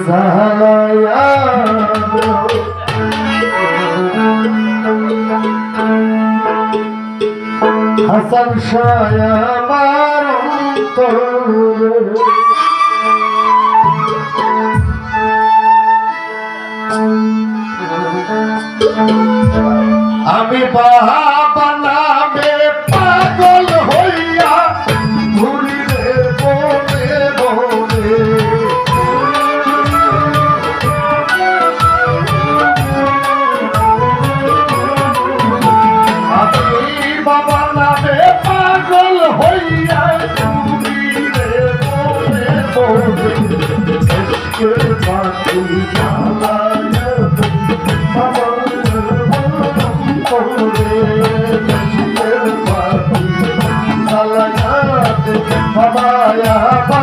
ঝালায়া হাসান শায়া আমি বাবা নামে বাবা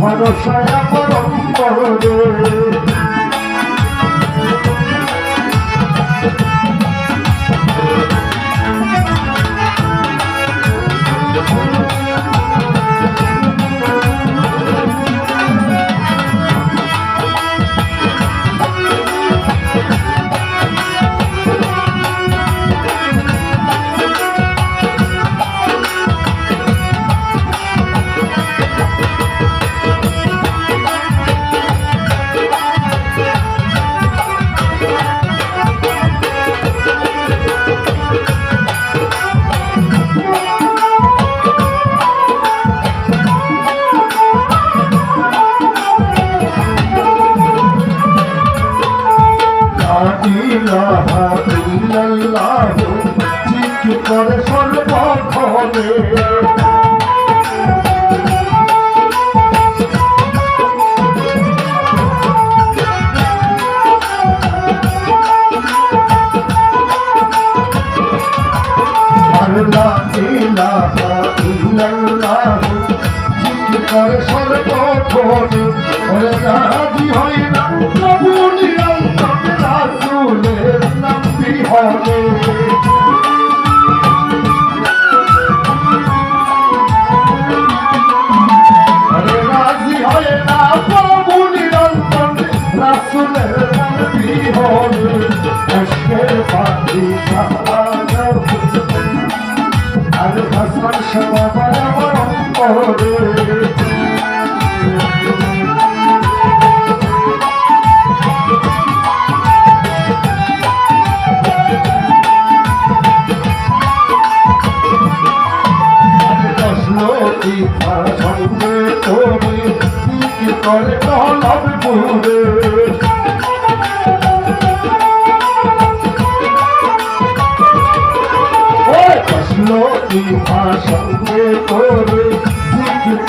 মালিক পরম আমার করে সর্বক্ষণে। আল্লাহ ইলাহা ইল্লাল্লাহ করে সর্বক্ষণে। ওরে রাজি হয় না, প্রভু নিরন্তর রাসূলের নাম বিহনে।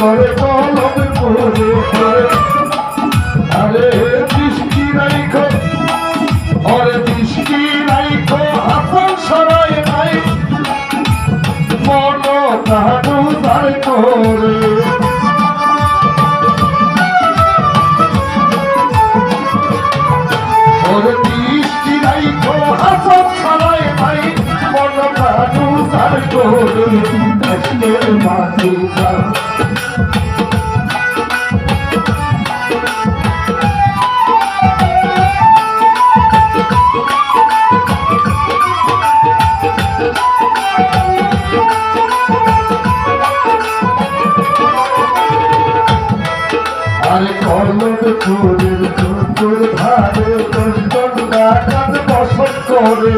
করে নহলব পুরে আরে বৃষ্টি রাইখো আরে বৃষ্টি রাইখো হাসন সরাই নাই। মন কাহানু তাই করে। ওরে বৃষ্টি রাইখো হাসন সরাই ভাই মন কাটু সার করে। কষ্টের মাটি আরে কলম ফুলের চুল ধারে কন্দন ডাকাত বসত করে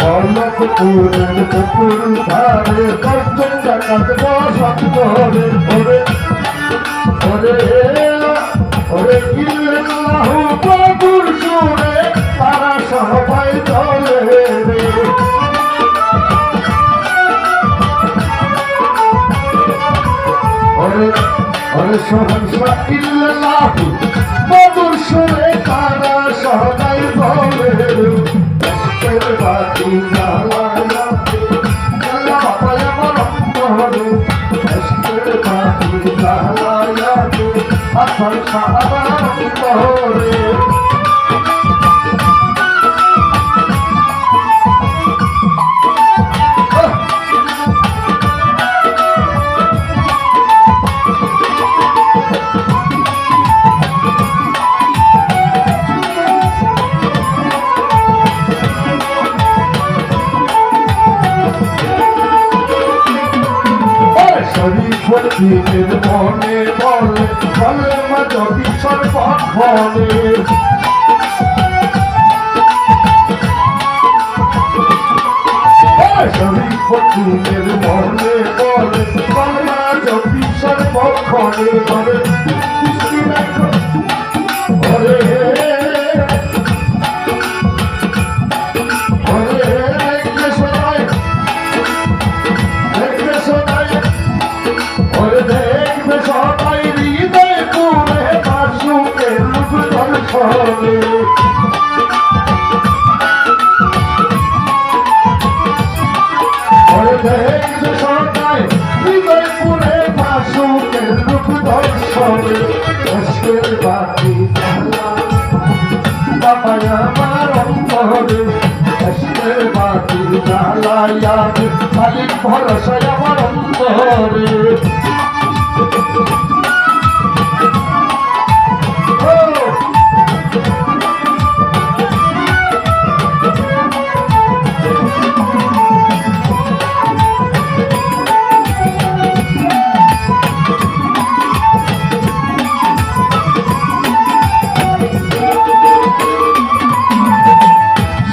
কলম ফুলের চুল ধারে কন্দন ডাকাত বসত করে ওরে ওরে ওরে ইল্লাহু বাবুর সুরে ওরে সহসা ইল্লাল্লাহু মধুর সুরে তারা সদাই বলে বাতি জ্বালায়া জ্বালা বাপায় আমার অন্তরে এর বাতি জ্বালায়া আসার সাহাবার শরীফের মনে বলে বলে মাঝ বিশ্বর বলে শরীফের মনে বলে বলে মাঝ বিশ্বর বলে বলে দর্শনে কষ্টের বাতি বাবা আমার অন্তরে কষ্টের বাতি জ্বালাইয়া ভরসায় আমার অন্তরে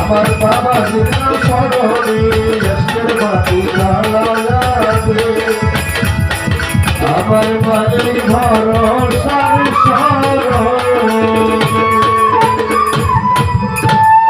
আমার বাবা জিন্না স্মরণে কষ্টের বাতি আমার বাড়ি ঘর সার।